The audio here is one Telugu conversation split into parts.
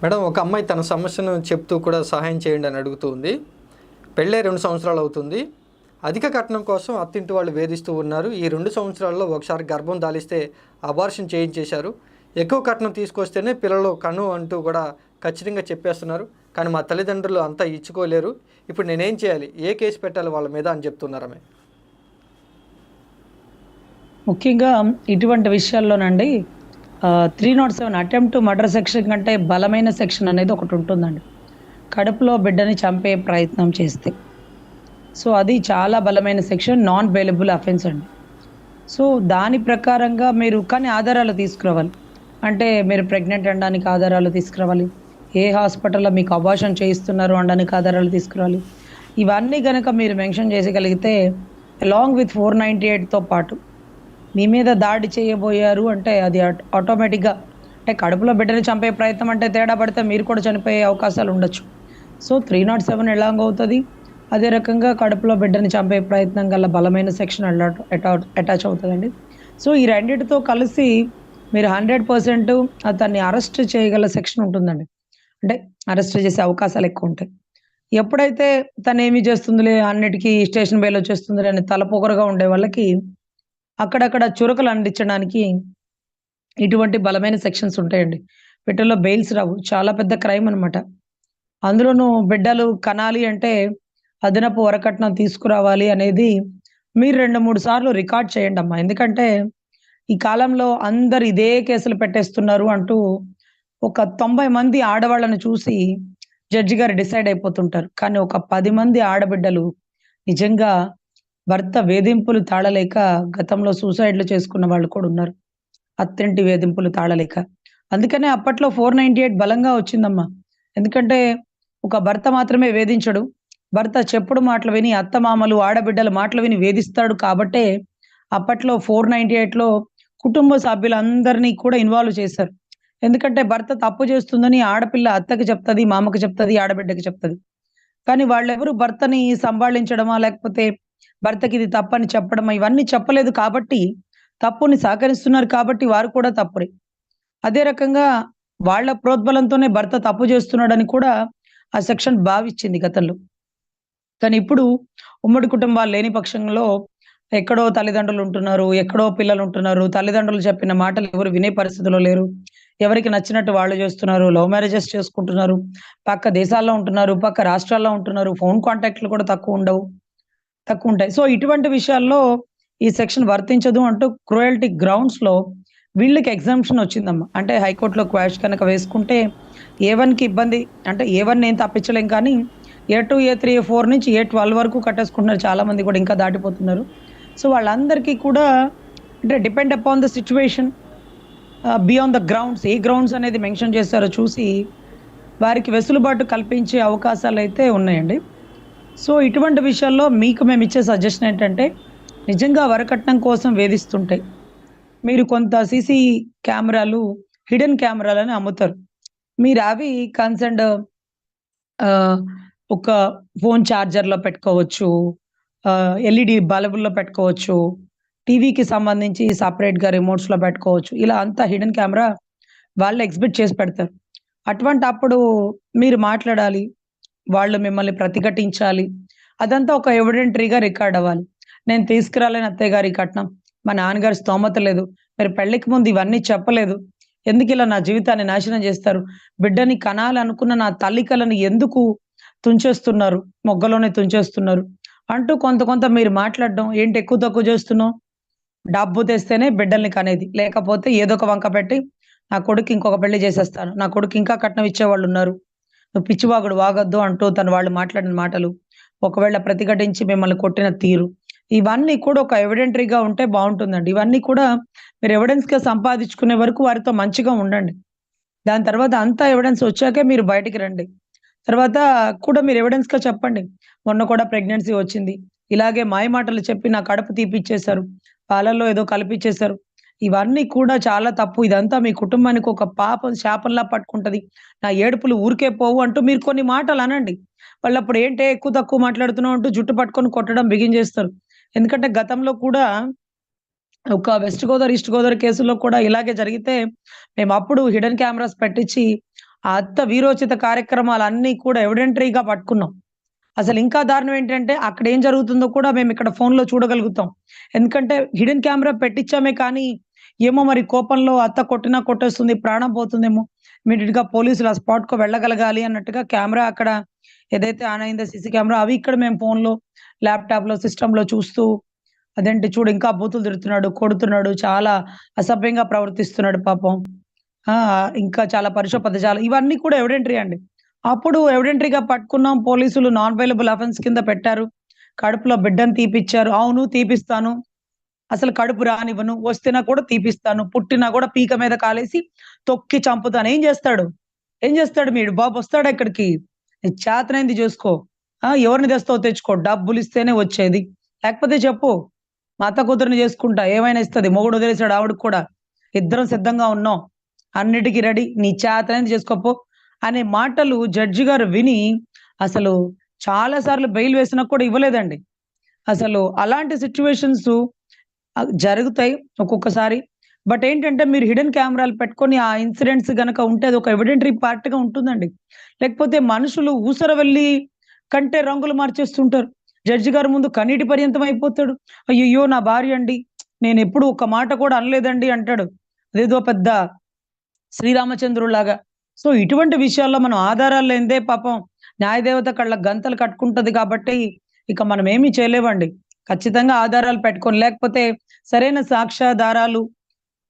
మేడం ఒక అమ్మాయి తన సమస్యను చెప్తూ కూడా సహాయం చేయండి అని అడుగుతుంది. పెళ్ళే రెండు సంవత్సరాలు అవుతుంది. అధిక కట్నం కోసం అత్తింటి వాళ్ళు వేధిస్తూ ఉన్నారు. ఈ రెండు సంవత్సరాల్లో ఒకసారి గర్భం దాలిస్తే అబార్షన్ చేయించేశారు. ఎక్కువ కట్నం తీసుకొస్తేనే పిల్లలు కను అంటూ కూడా ఖచ్చితంగా చెప్పేస్తున్నారు. కానీ మా తల్లిదండ్రులు అంతా ఇచ్చుకోలేరు. ఇప్పుడు నేనేం చేయాలి? ఏ కేసు పెట్టాలి వాళ్ళ మీద అని చెప్తున్నారమే ముఖ్యంగా ఇటువంటి విషయాల్లోనండి three not seven attempt murder section కంటే బలమైన సెక్షన్ అనేది ఒకటి ఉంటుందండి. కడుపులో బిడ్డని చంపే ప్రయత్నం చేస్తే. సో అది చాలా బలమైన సెక్షన్ నాన్ బెయిలబుల్ అఫెన్స్ అండి. సో దాని ప్రకారంగా మీరు కానీ ఆధారాలు తీసుకురావాలి. అంటే మీరు ప్రెగ్నెంట్ అనడానికి ఆధారాలు తీసుకురావాలి. ఏ హాస్పిటల్లో మీకు అబార్షన్ చేయిస్తున్నారు అనడానికి ఆధారాలు తీసుకురావాలి. ఇవన్నీ కనుక మీరు మెన్షన్ చేయగలిగితే అలాంగ్ విత్ ఫోర్ నైంటీ ఎయిట్తో పాటు మీ మీద దాడి చేయబోయారు అంటే అది ఆటోమేటిక్గా అంటే కడుపులో బిడ్డని చంపే ప్రయత్నం అంటే తేడా పడితే మీరు కూడా చనిపోయే అవకాశాలు ఉండొచ్చు. So three not seven along అవుతుంది? అదే రకంగా కడుపులో బిడ్డని చంపే ప్రయత్నం గల బలమైన సెక్షన్ అటాచ్ అవుతుందండి. సో ఈ రెండింటితో కలిసి మీరు హండ్రెడ్ పర్సెంట్ అతన్ని అరెస్ట్ చేయగల సెక్షన్ ఉంటుందండి. అంటే అరెస్ట్ చేసే అవకాశాలు ఎక్కువ ఉంటాయి. ఎప్పుడైతే తను ఏమి చేస్తుందిలే అన్నిటికీ స్టేషన్ బెయిల్ వచ్చేస్తుందిలే అని తలపొగరుగా ఉండే వాళ్ళకి అక్కడక్కడ చురకలు అందించడానికి ఇటువంటి బలమైన సెక్షన్స్ ఉంటాయండి. వీటిల్లో బెయిల్స్ రావు. చాలా పెద్ద క్రైమ్ అన్నమాట. అందులోనూ బిడ్డలు కనాలి అంటే అదనపు వరకట్నం తీసుకురావాలి అనేది మీరు రెండు మూడు సార్లు రికార్డ్ చేయండి అమ్మా. ఎందుకంటే ఈ కాలంలో అందరు ఇదే కేసులు పెట్టేస్తున్నారు అంటూ ఒక తొంభై మంది ఆడవాళ్ళను చూసి జడ్జి గారు డిసైడ్ అయిపోతుంటారు. కానీ ఒక పది మంది ఆడబిడ్డలు నిజంగా భర్త వేధింపులు తాళలేక గతంలో సూసైడ్లు చేసుకున్న వాళ్ళు కూడా ఉన్నారు. అత్తింటి వేధింపులు తాళలేక. అందుకనే అప్పట్లో ఫోర్ నైన్టీ ఎయిట్ బలంగా వచ్చిందమ్మా. ఎందుకంటే ఒక భర్త మాత్రమే వేధించడు. భర్త చెప్పుడు మాటలు విని అత్తమామలు ఆడబిడ్డల మాటలు విని వేధిస్తాడు కాబట్టే అప్పట్లో ఫోర్ నైన్టీ ఎయిట్లో కుటుంబ సభ్యులందరినీ కూడా ఇన్వాల్వ్ చేశారు. ఎందుకంటే భర్త తప్పు చేస్తుందని ఆడపిల్ల అత్తకి చెప్తుంది మామకి చెప్తుంది ఆడబిడ్డకి చెప్తుంది. కానీ వాళ్ళెవరు భర్తని సంభాళించడమా లేకపోతే భర్తకి ఇది తప్పని చెప్పడం ఇవన్నీ చెప్పలేదు కాబట్టి తప్పుని సహకరిస్తున్నారు కాబట్టి వారు కూడా తప్పురే. అదే రకంగా వాళ్ళ ప్రోద్బలంతోనే భర్త తప్పు చేస్తున్నాడని కూడా ఆ సెక్షన్ భావించింది గతంలో. కానీ ఇప్పుడు ఉమ్మడి కుటుంబాలు లేని పక్షంలో ఎక్కడో తల్లిదండ్రులు ఉంటున్నారు ఎక్కడో పిల్లలు ఉంటున్నారు తల్లిదండ్రులు చెప్పిన మాటలు ఎవరు వినే పరిస్థితిలో లేరు. ఎవరికి నచ్చినట్టు వాళ్ళు చేస్తున్నారు లవ్ మ్యారేజెస్ చేసుకుంటున్నారు పక్క దేశాల్లో ఉంటున్నారు పక్క రాష్ట్రాల్లో ఉంటున్నారు ఫోన్ కాంటాక్ట్లు కూడా తక్కువ ఉండవు. తక్కువ ఉంటాయి. సో ఇటువంటి విషయాల్లో ఈ సెక్షన్ వర్తించదు అంటూ క్రూయల్టీ గ్రౌండ్స్లో వీళ్ళకి ఎగ్జామ్షన్ వచ్చిందమ్మా. అంటే హైకోర్టులో క్వాష్ కనుక వేసుకుంటే ఏ వన్కి ఇబ్బంది. అంటే ఏ వన్ ఏం తప్పించలేం కానీ A two A three A four నుంచి ఏ ట్వెల్వ్ వరకు కట్టేసుకుంటున్నారు చాలామంది కూడా ఇంకా దాటిపోతున్నారు. సో వాళ్ళందరికీ కూడా అంటే depend upon the situation beyond the grounds. A grounds అనేది మెన్షన్ చేస్తారో చూసి వారికి వెసులుబాటు కల్పించే అవకాశాలు అయితే ఉన్నాయండి. సో ఇటువంటి విషయాల్లో మీకు మేము ఇచ్చే సజెషన్ ఏంటంటే నిజంగా వరకట్నం కోసం వేధిస్తుంటే మీరు కొంత సీసీ కెమెరాలు హిడెన్ కెమెరాలని అమ్ముతారు. మీరు అవి కన్సర్న్ ఒక ఫోన్ ఛార్జర్లో పెట్టుకోవచ్చు ఎల్ఈడి బల్బుల్లో పెట్టుకోవచ్చు టీవీకి సంబంధించి సపరేట్గా రిమోట్స్లో పెట్టుకోవచ్చు. ఇలా అంతా హిడెన్ కెమెరా వాళ్ళు ఎగ్జిబిట్ చేసి పెడతారు. అటువంటి అప్పుడు మీరు మాట్లాడాలి వాళ్ళు మిమ్మల్ని ప్రతిఘటించాలి. అదంతా ఒక ఎవిడెంటరీగా రికార్డ్ అవ్వాలి. నేను తీసుకురాలేని అత్తయ్య గారి కట్నం. మా నాన్నగారి స్తోమత లేదు. మీరు పెళ్ళికి ముందు ఇవన్నీ చెప్పలేదు. ఎందుకు ఇలా నా జీవితాన్ని నాశనం చేస్తారు? బిడ్డని కనాలనుకున్న నా తల్లి కలను ఎందుకు తుంచేస్తున్నారు? మొగ్గలోనే తుంచేస్తున్నారు. అంటూ కొంత కొంత మీరు మాట్లాడడం ఏంటి ఎక్కువ తక్కువ చేస్తున్నావు? డబ్బు తెస్తేనే బిడ్డల్ని కనేది. లేకపోతే ఏదో ఒక వంక పెట్టి నా కొడుకు ఇంకొక పెళ్ళి చేసేస్తాను. నా కొడుకు ఇంకా కట్నం ఇచ్చేవాళ్ళు ఉన్నారు. పిచ్చివాగుడు వాగొద్దు అంటూ తను వాళ్ళు మాట్లాడిన మాటలు ఒకవేళ ప్రతిఘటించి మిమ్మల్ని కొట్టిన తీరు. ఇవన్నీ కూడా ఒక ఎవిడెంటరీగా ఉంటే బాగుంటుందండి. ఇవన్నీ కూడా మీరు ఎవిడెన్స్గా సంపాదించుకునే వరకు వారితో మంచిగా ఉండండి. దాని తర్వాత అంతా ఎవిడెన్స్ వచ్చాకే మీరు బయటికి రండి. తర్వాత కూడా మీరు ఎవిడెన్స్గా చెప్పండి. మొన్న కూడా ప్రెగ్నెన్సీ వచ్చింది. ఇలాగే మాయ మాటలు చెప్పి నా కడుపు తీపిచ్చేశారు. పాలల్లో ఏదో కలిపిచ్చేశారు. ఇవన్నీ కూడా చాలా తప్పు. ఇదంతా మీ కుటుంబానికి ఒక పాపం శాపంలా పట్టుకుంటది. నా ఏడుపులు ఊరికే పోవు అంటూ మీరు కొన్ని మాటలు అనండి. వాళ్ళు అప్పుడు ఏంటే ఎక్కువ తక్కువ మాట్లాడుతున్నావు అంటూ జుట్టు పట్టుకొని కొట్టడం బిగించేస్తారు ఎందుకంటే గతంలో కూడా ఒక వెస్ట్ గోదావరి ఈస్ట్ గోదావరి కేసులో కూడా ఇలాగే జరిగితే మేము అప్పుడు హిడెన్ కెమెరాస్ పెట్టించి ఆ అత్త వీరోచిత కార్యక్రమాలన్నీ కూడా ఎవిడెంటరీగా పట్టుకున్నాం. అసలు ఇంకా దారుణం ఏంటంటే అక్కడ ఏం జరుగుతుందో కూడా మేము ఇక్కడ ఫోన్లో చూడగలుగుతాం. ఎందుకంటే హిడెన్ కెమెరా పెట్టించామే కానీ ఏమో మరి కోపంలో అత్త కొట్టినా కొట్టేస్తుంది ప్రాణం పోతుందేమో. ఇమీడియట్గా పోలీసులు ఆ స్పాట్కు వెళ్ళగలగాలి అన్నట్టుగా కెమెరా అక్కడ ఏదైతే ఆన్ అయిందో సీసీ కెమెరా అవి ఇక్కడ మేము ఫోన్లో ల్యాప్టాప్లో సిస్టమ్లో చూస్తూ అదేంటి చూడు ఇంకా బూతులు తిడుతున్నాడు కొడుతున్నాడు చాలా అసభ్యంగా ప్రవర్తిస్తున్నాడు పాపం. ఆ ఇంకా చాలా పరుష పదజాలం ఇవన్నీ కూడా ఎవిడెంటరీ అండి. అప్పుడు ఎవిడెంటరీగా పట్టుకున్నాం పోలీసులు నాన్ అవైలబుల్ అఫెన్స్ కింద పెట్టారు. కడుపులో బిడ్డను తీపిచ్చారు. అవును తీపిస్తాను. అసలు కడుపు రానివ్వను వస్తేనా కూడా తీపిస్తాను పుట్టినా కూడా పీక మీద కాలేసి తొక్కి చంపుతాను. ఏం చేస్తాడు? ఏం చేస్తాడు మీడు బాబు వస్తాడు ఇక్కడికి? నీ చేతనైంది చేసుకో. ఆ ఎవరిని తెస్తావు తెచ్చుకో. డబ్బులు ఇస్తేనే వచ్చేది. లేకపోతే చెప్పు మా అత్త కూతురుని చేసుకుంటా. ఏమైనా ఇస్తుంది? మొగుడు వదిలేసాడు ఆవిడకి కూడా. ఇద్దరం సిద్ధంగా ఉన్నాం. అన్నిటికీ రెడీ. నీ చేతనైంది చేసుకోపో అనే మాటలు జడ్జి గారు విని అసలు చాలా సార్లు బెయిల్ వేసినా కూడా ఇవ్వలేదండి. అసలు అలాంటి సిచ్యువేషన్స్ జరుగుతాయి ఒక్కొక్కసారి. బట్ ఏంటంటే మీరు హిడెన్ కెమెరాలు పెట్టుకొని ఆ ఇన్సిడెంట్స్ గనక ఉంటే అది ఒక ఎవిడెంటరీ పార్ట్గా ఉంటుందండి. లేకపోతే మనుషులు ఊసర వెళ్ళి కంటే రంగులు మార్చేస్తుంటారు. జడ్జి గారి ముందు కన్నీటి పర్యంతం అయిపోతాడు. అయ్యో నా భార్య అండి. నేను ఎప్పుడు ఒక మాట కూడా అనలేదండి అంటాడు. అదేదో పెద్ద శ్రీరామచంద్రులాగా. సో ఇటువంటి విషయాల్లో మనం ఆధారాలు లేదే పాపం న్యాయదేవత కళ్ళ గంతలు కట్టుకుంటది కాబట్టి ఇక మనం ఏమీ చేయలేవండి. ఖచ్చితంగా ఆధారాలు పెట్టుకొని లేకపోతే సరైన సాక్ష్యాధారాలు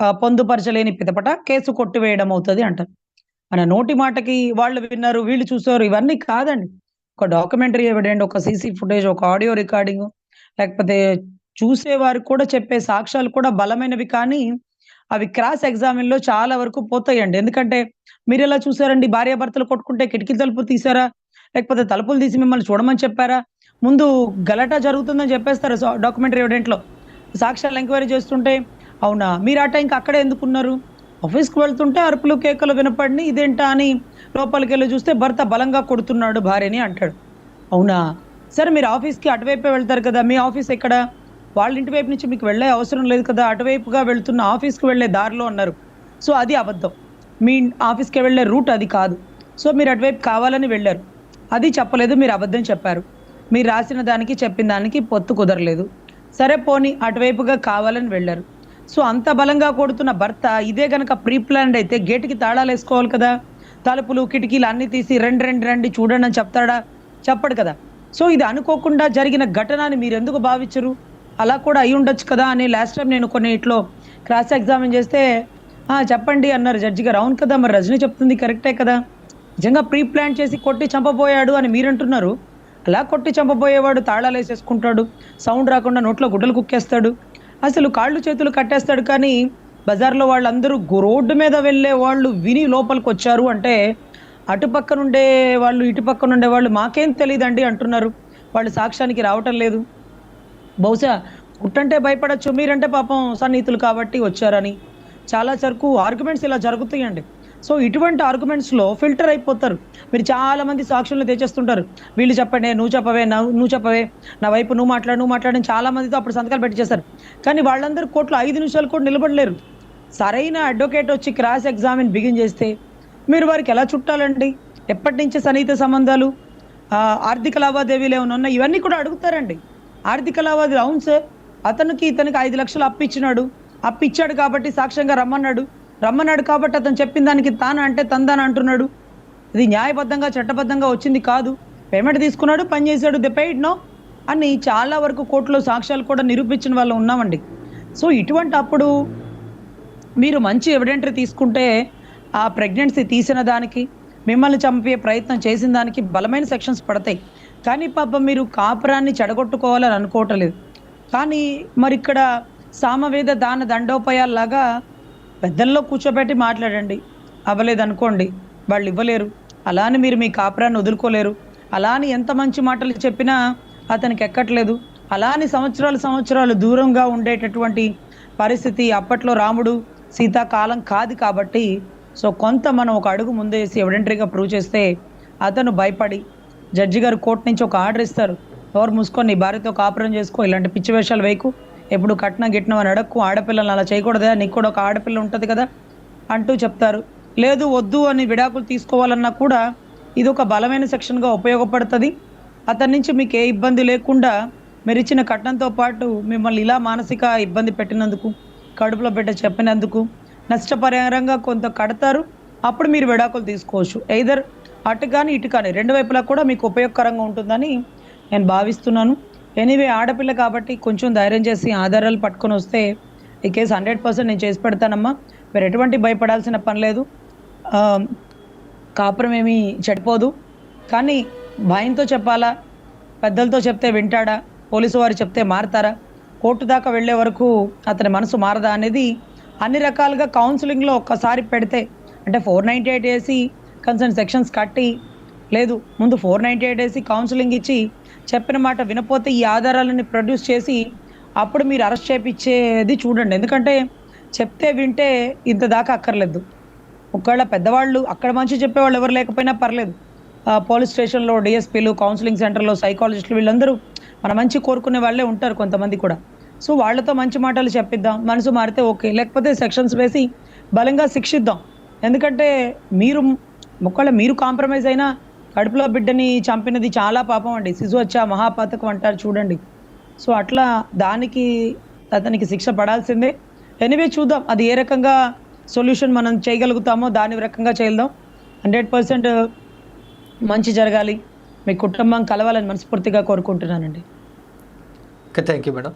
ఆ, పొందుపరచలేని పితపట కేసు కొట్టివేయడం అవుతుంది అంటారు. మన నోటి మాటకి వాళ్ళు విన్నారు వీళ్ళు చూసారు ఇవన్నీ కాదండి. ఒక డాక్యుమెంటరీ ఎవిడెంట్ ఒక సీసీ ఫుటేజ్ ఒక ఆడియో రికార్డింగ్ లేకపోతే చూసేవారు కూడా చెప్పే సాక్ష్యాలు కూడా బలమైనవి కానీ అవి క్రాస్ ఎగ్జామిన్లో చాలా వరకు పోతాయండి. ఎందుకంటే మీరు ఎలా చూసారండి? భార్యాభర్తలు కొట్టుకుంటే కిటికీ తలుపు తీసారా లేకపోతే తలుపులు తీసి మిమ్మల్ని చూడమని చెప్పారా? ముందు గలటా జరుగుతుందని చెప్పేస్తారు డాక్యుమెంటరీ ఎవిడెంట్లో సాక్ష్యాలు ఎంక్వైరీ చేస్తుంటే అవునా మీరు ఆ టైంకి అక్కడే ఎందుకున్నారు ఆఫీస్కి వెళ్తుంటే అరుపులు కేకలు వినపడిని ఇదేంటా అని లోపలికి వెళ్ళి చూస్తే భర్త బలంగా కొడుతున్నాడు భార్యని అంటాడు. అవునా సరే మీరు ఆఫీస్కి అటువైపే వెళ్తారు కదా మీ ఆఫీస్ ఎక్కడ? వాళ్ళ ఇంటి వైపు నుంచి మీకు వెళ్ళే అవసరం లేదు కదా అటువైపుగా వెళ్తున్న ఆఫీస్కి వెళ్ళే దారిలో అన్నారు. సో అది అబద్ధం. మీ ఆఫీస్కి వెళ్ళే రూట్ అది కాదు. సో మీరు అటువైపు కావాలని వెళ్ళారు. అది చెప్పలేదు మీరు అబద్ధం చెప్పారు. మీరు రాసిన దానికి చెప్పిన దానికి పొత్తు కుదరలేదు. సరే పోని అటువైపుగా కావాలని వెళ్ళారు. సో అంత బలంగా కొడుతున్న భర్త ఇదే గనక ప్రీ ప్లాన్డ్ అయితే గేటుకి తాళాలు వేసుకోవాలి కదా? తలుపులు కిటికీలు అన్ని తీసి రెండు రెండు రండి చూడండి అని చెప్తాడా? చెప్పడు కదా. సో ఇది అనుకోకుండా జరిగిన ఘటన అని మీరు ఎందుకు భావించరు? అలా కూడా అయి ఉండొచ్చు కదా అని లాస్ట్ టైం నేను కొన్ని ఇట్లో క్రాస్ ఎగ్జామిన్ చేస్తే చెప్పండి అన్నారు జడ్జి గారు. అవును కదా మరి రజనీ చెప్తుంది కరెక్టే కదా? నిజంగా ప్రీ ప్లాన్ చేసి కొట్టి చంపబోయాడు అని మీరంటున్నారు అలా కొట్టి చంపబోయేవాడు తాళాలు వేసేసుకుంటాడు. సౌండ్ రాకుండా నోట్లో గుడ్డలు కుక్కేస్తాడు. అసలు కాళ్ళు చేతులు కట్టేస్తాడు కానీ బజార్లో వాళ్ళందరూ రోడ్డు మీద వెళ్ళే వాళ్ళు విని లోపలికి వచ్చారు అంటే అటుపక్క నుండే వాళ్ళు ఇటుపక్క నుండే వాళ్ళు మాకేం తెలియదండి అంటున్నారు. వాళ్ళు సాక్ష్యానికి రావటం లేదు. బహుశా గుట్టంటే భయపడచ్చు మీరంటే పాపం సన్నిహితులు కాబట్టి వచ్చారని. చాలా సరుకు ఆర్గ్యుమెంట్స్ ఇలా జరుగుతాయండి. సో ఇటువంటి ఆర్గ్యుమెంట్స్లో ఫిల్టర్ అయిపోతారు. మీరు చాలా మంది సాక్షులను తెచ్చేస్తుంటారు. వీళ్ళు చెప్పండి నువ్వు చెప్పవే నువ్వు చెప్పవే నా వైపు నువ్వు మాట్లాడు నువ్వు మాట్లాడని చాలా మందితో అప్పుడు సంతకాలు పెట్టించేస్తారు కానీ వాళ్ళందరూ కోర్టులో ఐదు నిమిషాలు కూడా నిలబడలేరు. సరైన అడ్వకేట్ వచ్చి క్రాస్ ఎగ్జామిన్ బిగిన్ చేస్తే మీరు వారికి ఎలా చుట్టాలండి? ఎప్పటి నుంచి సన్నిహిత సంబంధాలు? ఆర్థిక లావాదేవీలు ఏమైనా ఉన్నాయి? ఇవన్నీ కూడా అడుగుతారండి. ఆర్థిక లావాదేవీ అవును సార్. అతనికి ఇతనికి ఐదు లక్షలు అప్పిచ్చినాడు. అప్పిచ్చాడు కాబట్టి సాక్ష్యంగా రమ్మన్నాడు. రమ్మన్నాడు కాబట్టి అతను చెప్పిన దానికి తాను అంటే తందాని అంటున్నాడు. ఇది న్యాయబద్ధంగా చట్టబద్ధంగా వచ్చింది కాదు. పేమెంట్ తీసుకున్నాడు పని చేశాడు ది పెయిడ్ నో అని చాలా వరకు కోర్టులో సాక్ష్యాలు కూడా నిరూపించిన వాళ్ళు ఉన్నామండి. సో ఇటువంటి అప్పుడు మీరు మంచి ఎవిడెంటరీ తీసుకుంటే ఆ ప్రెగ్నెన్సీ తీసిన దానికి మిమ్మల్ని చంపే ప్రయత్నం చేసిన దానికి బలమైన సెక్షన్స్ పడతాయి. కానీ పాపం మీరు కాపురాన్ని చెడగొట్టుకోవాలని అనుకోవటం లేదు. కానీ మరి ఇక్కడ సామవేద దాన దండోపాయాల్లాగా పెద్దల్లో కూర్చోబెట్టి మాట్లాడండి. అవ్వలేదనుకోండి వాళ్ళు ఇవ్వలేరు అలా అని మీరు మీ కాపురాన్ని వదులుకోలేరు. అలా అని ఎంత మంచి మాటలు చెప్పినా అతనికి ఎక్కట్లేదు. అలా అని సంవత్సరాలు సంవత్సరాలు దూరంగా ఉండేటటువంటి పరిస్థితి అప్పట్లో రాముడు సీత కాలం కాదు కాబట్టి సో కొంత మనం ఒక అడుగు ముందేసి ఎవిడెంటరీగా ప్రూవ్ చేస్తే అతను భయపడి జడ్జి గారు కోర్టు నుంచి ఒక ఆర్డర్ ఇస్తారు. ఎవరు మూసుకొని భార్యతో కాపురం చేసుకో ఇలాంటి పిచ్చి వేషాలు వేయకు. ఎప్పుడు కట్నం గిట్నం అని అడక్కు ఆడపిల్లల్ని అలా చేయకూడదా? నీకు కూడా ఒక ఆడపిల్ల ఉంటుంది కదా? అంటూ చెప్తారు. లేదు వద్దు అని విడాకులు తీసుకోవాలన్నా కూడా ఇది ఒక బలమైన సెక్షన్గా ఉపయోగపడుతుంది. అతని నుంచి మీకు ఏ ఇబ్బంది లేకుండా మీరు ఇచ్చిన కట్నంతో పాటు మిమ్మల్ని ఇలా మానసిక ఇబ్బంది పెట్టినందుకు కడుపులో బిడ్డ చెప్పినందుకు నష్టపరిహారంగా కొంత కడతారు. అప్పుడు మీరు విడాకులు తీసుకోవచ్చు. ఎయిదర్ అటు కానీ ఇటు కానీ రెండు వైపులా కూడా మీకు ఉపయోగకరంగా ఉంటుందని నేను భావిస్తున్నాను. ఎనీవే ఆడపిల్ల కాబట్టి కొంచెం ధైర్యం చేసి ఆధారాలు పట్టుకొని వస్తే ఈ కేసు హండ్రెడ్ పర్సెంట్ నేను చేసి పెడతానమ్మా. మీరు ఎటువంటి భయపడాల్సిన పని లేదు. కాపురం ఏమీ చెడిపోదు. కానీ భయంతో చెప్పాలా? పెద్దలతో చెప్తే వింటాడా? పోలీసు వారు చెప్తే మారతారా? కోర్టు దాకా వెళ్ళే వరకు అతని మనసు మారదా అనేది అన్ని రకాలుగా కౌన్సిలింగ్లో ఒక్కసారి పెడితే అంటే ఫోర్ నైంటీ ఎయిట్ వేసి కన్సర్న్ సెక్షన్స్ కట్టి లేదు ముందు ఫోర్ నైంటీ ఎయిట్ వేసి కౌన్సిలింగ్ ఇచ్చి చెప్పిన మాట వినపోతే ఈ ఆధారాలని ప్రొడ్యూస్ చేసి అప్పుడు మీరు అరెస్ట్ చేపించేది చూడండి. ఎందుకంటే చెప్తే వింటే ఇంత దాకా అక్కర్లేదు. ఒకవేళ పెద్దవాళ్ళు అక్కడ మంచి చెప్పేవాళ్ళు ఎవరు లేకపోయినా పర్లేదు. పోలీస్ స్టేషన్లో డిఎస్పీలు కౌన్సిలింగ్ సెంటర్లో సైకాలజిస్టులు వీళ్ళందరూ మన మంచి కోరుకునే వాళ్ళే ఉంటారు కొంతమంది కూడా. సో వాళ్ళతో మంచి మాటలు చెప్పిద్దాం మనసు మారితే ఓకే. లేకపోతే సెక్షన్స్ వేసి బలంగా శిక్షిద్దాం. ఎందుకంటే మీరు ఒకవేళ మీరు కాంప్రమైజ్ అయినా కడుపులో బిడ్డని చంపినది చాలా పాపం అండి. శిశు వచ్చా మహాపాతకం అంటారు చూడండి. సో అట్లా దానికి అతనికి శిక్ష పడాల్సిందే. ఎనివే చూద్దాం అది ఏ రకంగా సొల్యూషన్ మనం చేయగలుగుతామో దాని రకంగా చేద్దాం. హండ్రెడ్ పర్సెంట్ మంచి జరగాలి. మీ కుటుంబం కలవాలని మనస్ఫూర్తిగా కోరుకుంటున్నానండి. Okay thank you madam.